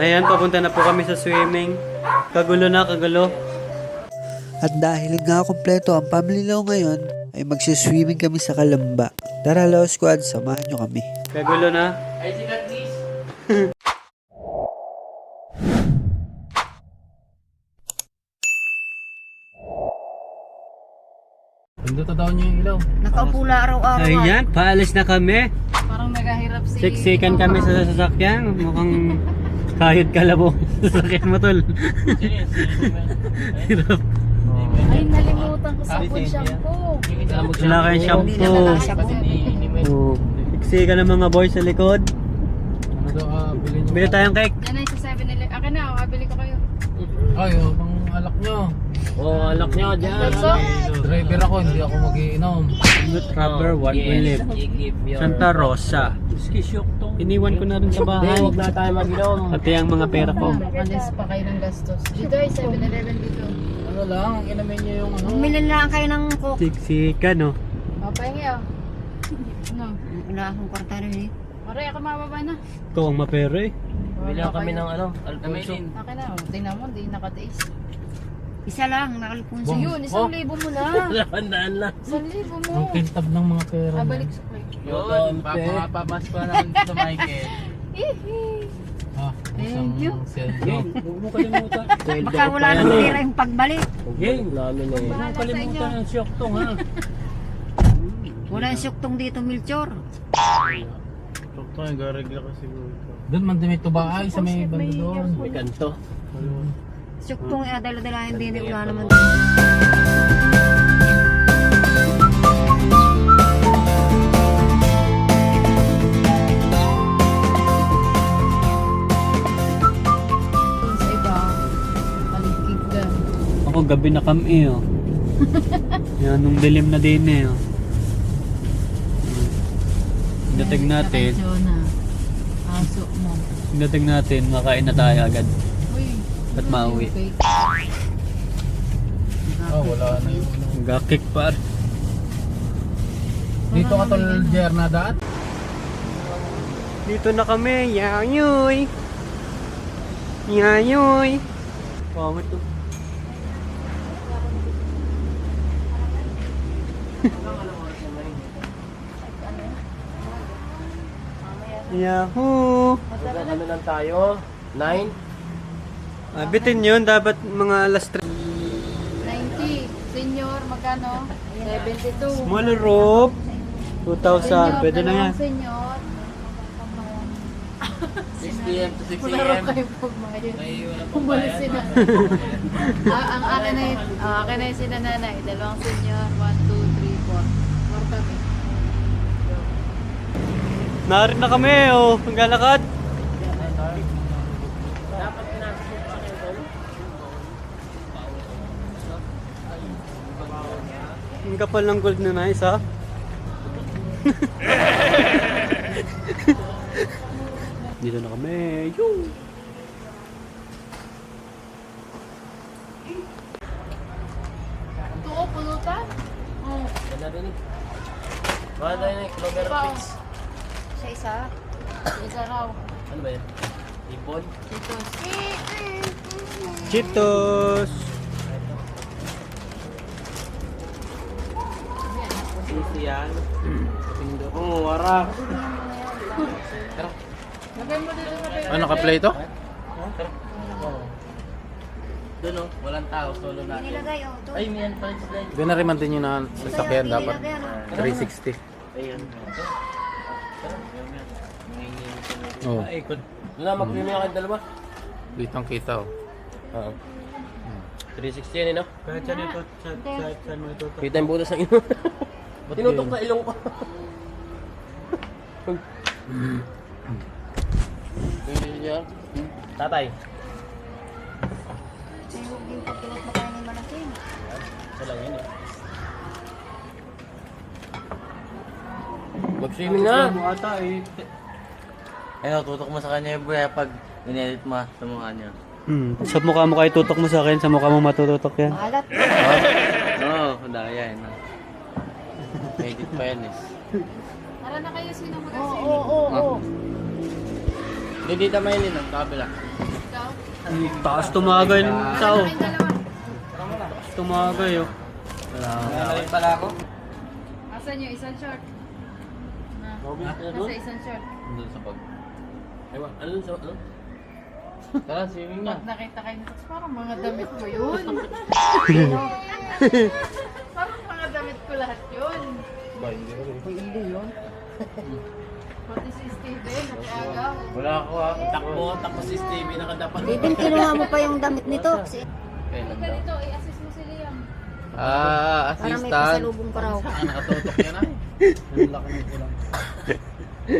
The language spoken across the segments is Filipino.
Ayan, papunta na po kami sa swimming. Kagulo na, kagulo. At dahil nga kompleto ang family law ngayon, ay magsiswimming kami sa Kalamba. Tara Law Squad, samahan nyo kami. Kagulo na. Pindutan daw niyo yung ilaw. Nakaupula araw-araw. Ayan, paalis na kami. Parang nagahirap si... Siksikan kami sa sasakyan. Mukhang kayod kalabo sa sasakyan mo, tol. Hirap. Ay, nalimutan ko sa food shampoo. Wala kayong shampoo. Oh. Siksikan ng mga boys sa likod. Ano daw ah, bilhin? Bili tayong cake. Yan ay sa 7-Eleven. Akin na, kabili ko kayo. Ay, oh, pang alak nyo. Oh, alak nyo dyan. Driver ako, hindi ako magiinom. Good rubber, what we live. Santa Rosa. Iniwan ko na rin sa bahay. Huwag na tayo mag-inom. Pati ang mga pera ko. Makalis pa kayo ng gastos. Dito ay 7-Eleven dito. Ano lang, ang inamin niyo yung ano. Bumili lang kayo ng coke. Siksikan, no? Papahingi oh. Ano? Wala akong kwarta rin eh. Aray, ako mababa na. Ikaw ang mapera eh. Bilang kami ng ano, Alfonso. Akin na, oh. tingnan mo, hindi nakatiis. Isa lang, nakalipon Bong. Yun, isang Oh. libo mo na. Handaan lang. Isang libo mo. Ang kintab ng mga pera. Ah, Yun, papapamas pa naman sa Michael. Hihi. Ah, Thank you. cellphone. Huwag mo kalimutan. Baka wala nang tira yung pagbalik. Okay, lalo na eh. Bahala sa inyo. ang syoktong ha. Wala yung syuktong dito, Milchor. Sakto, nag-regla ka siguro. Doon man din may tubaay sa may banda doon. May kanto. Syuktong eh, dala-dalahin din eh, wala naman. Sa Gabi na kami oh. Yan, nung dilim na din eh oh. Dating natin. Aso mo. dating natin, makain na tayo agad. Uy. Ba't mauwi? Ah, wala na yung ano. Gakik par. Dito ka tol Jernadaat. Dito na kami, yayoy. Yayoy. Pangit to. Yahoo! Ano lang tayo? 9? Ah, bitin yun, dapat mga alas 3. 90. Senior, magkano? 72. Small roof, 2,000. Pwede na yan. Senior. 6 p.m. to 6 Wala raw a.m. kayo pagmayad. Ay, wala pang sila. ah, ang akin na yun, ah, akin na yun sila nanay. Dalawang senior, 1, 2, 3, 4. More kami. Narin na kami, oh. Ang galakad. Ang kapal ng gold na nice, ha? Dito na kami. Yoo! Tuko, pulutan? Oo. Ganda din eh. Baka tayo na yung Clover Pao. Pigs. Sa isa? Isa raw. Ano ba yan? Ibon? Cheetos. Cheetos! Easy yan. Pindo. Oo, oh, wara. Tara. Ano, naka-play ito? Tara. Doon o, walang tao, solo natin. Nilagay o. Oh. Ay, may yan pa rin sila. Ganarin man din yun na sasakyan dapat. Ano? 360. Ayan na. Oh. Oh. Ay, ikot. Wala, mag-premium hmm. ka dalawa. Kitang kita oh. Oo. Hmm. 360 yan eh, no? Kahit saan ito, sa- sa- saan mo ito. Kita yung butas ng ilong. Tinutok sa ilong ko. Ganyan niya. Tatay. Mag-swimming na! Ano ata eh. Ayun, tutok mo sa kanya yung buhay pag inedit mo sa mukha niya. Hmm. Sa mukha mo kayo tutok mo sa akin, sa mukha mo matututok yan. Maalat. Oo, oh, daya yun. Edit pa yan eh. Tara na kayo, sino mag Oo, oo, oo. Hindi dito mainin ang kabila. Ikaw? Taas tumagay ng tao. Taas tumagay oh. Nalawin pala ako. Asan yung isang short? Na. Nasa isang short. Doon sa pag. Ewan, ano dun sa ano? Tara, swimming na. Pag nakita kayo nito, parang mga damit ko yun. parang mga damit ko lahat yun. Ba, hindi ko rin. Pati si Steven, nag-agaw. Wala ako ha. Takbo, takbo si Stevie nakadapat. Bibin, kinuha mo pa yung damit nito. Kailan daw? dito, i-assist mo si Liam. Ah, Para may assistant. pasalubong pa raw. Ah, nakatutok yan ay. Ang laki nito lang.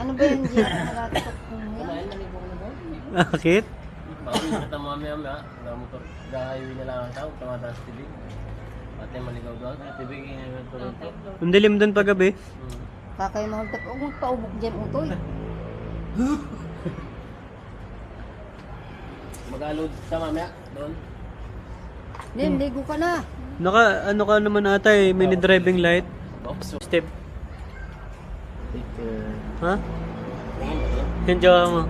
Ano ba yung Jim? Nakatutok mo yan? Bakit? Bakit kita mamaya mamaya. Wala motor. Gahiwi na lang ang tao. Tumataas TV. Ate maligaw doon. TV kinagawa ko rin to. Ang dilim doon paggabi. Hmm. Kakay mga tap. Huwag magpaubok dyan, utoy. Mag-alod sa mamaya. Doon. Lim, ligo ka na. Naka, ano ka naman ata eh, mini driving light. Box. Step. Ha? Yung jowa mo.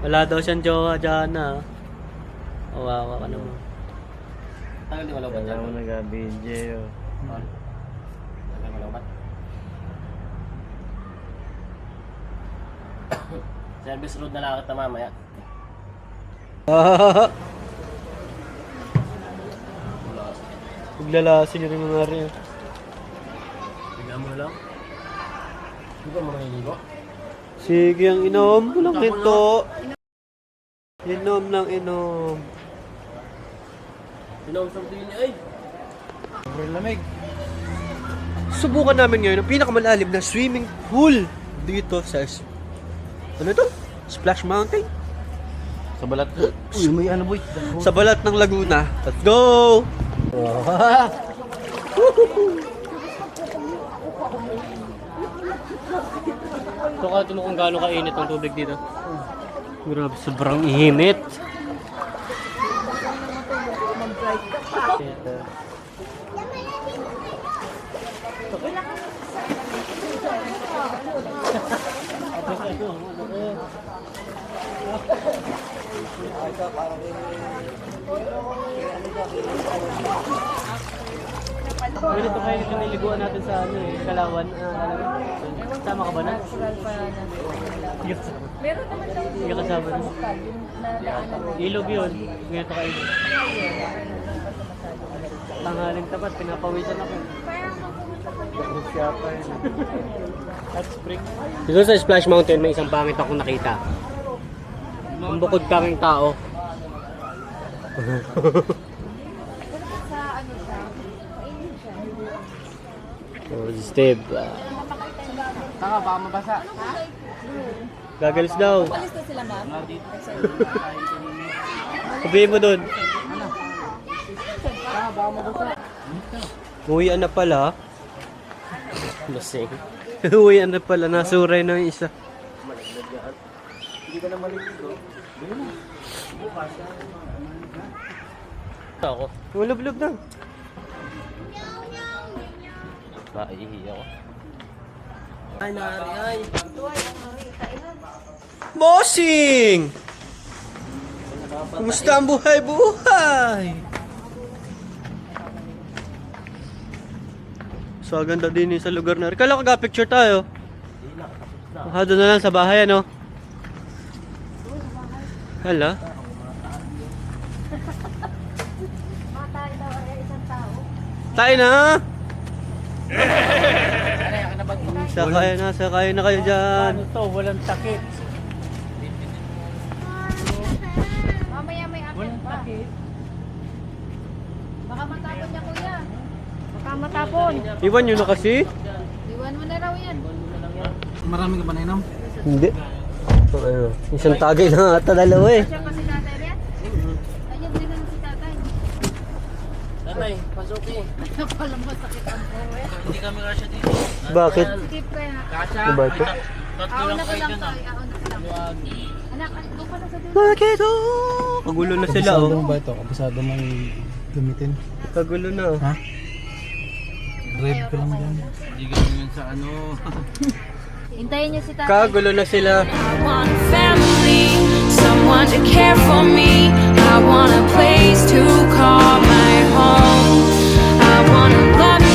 Wala daw siyang jowa dyan ah. Kawawa ka naman. Tagal di malaw ba dyan? nag-BJ oh. Tagal malaw ba? Service road na lang kita mamaya. Paglalasin yun yung mga rin. Bigyan mo na lang. Hindi ka mo naliligo? Sige, ang inom. Walang ito. Inom lang inom. Sinausap din niya ay. lamig. Subukan namin ngayon ang pinakamalalim na swimming pool dito sa ano ito? Splash Mountain? Sa balat. Uy, may ano boy. Sa balat ng Laguna. Let's go! Ito ka mo kung gaano kainit ang tubig dito. Grabe, sobrang init. Ganito kayo yung niliguan natin sa ano eh, Kalawan. Ah, Tama ka ba na? Meron naman daw Hindi ka kasama na. Ilog yun. Ganito kayo. Tanghaling tapat, pinapawisan ako. Hot spring. Dito sa Splash Mountain, may isang pangit akong nakita. Ang bukod kaming tao. sa ano siya, mainit siya. Oh, si Steve. ah, Taka, baka mabasa. Gagalis daw. Alis na sila ma'am? Sabihin mo dun. Uwian na pala. Lasing. Uwian na pala. Nasuray na yung isa. Ako. Ulub-lub na. Naihi ako. Bossing! Kumusta ang buhay-buhay? So, ang ganda din sa lugar na rin. Kala ko picture tayo. Ah, doon na lang sa bahay, ano? Hala? Tayo na! Sakay na, sakay na kayo dyan. Ano to? Walang takip. Mamaya may akin pa. Baka matapon niya kuya. Baka matapon. Iwan nyo na kasi. Iwan mo na raw yan. Marami ka ba na inom? Hindi. Isang tagay na ata dalawa eh. Siya si tatay yan? Ayun din lang si tatay. Tatay, pasukin. Napala masakit ang puwet. Hindi kami kasya dito. Bakit? Skip ka na. Kasya. Ano ba ito? Tatlo lang na ko kayo lang dyan to. ah. Aon na ko lang. Anak, doon ka na sa dulo. Bakit oh? Kagulo na sila oh. ba ito? Kabisado mong gamitin? Kagulo na oh. Ha? Drive ka lang dyan. Hindi ganun yun sa ano. Hintayin niyo si tatay. Kagulo na sila. I want a family, someone to care for me. I want a place home. I wanna love you.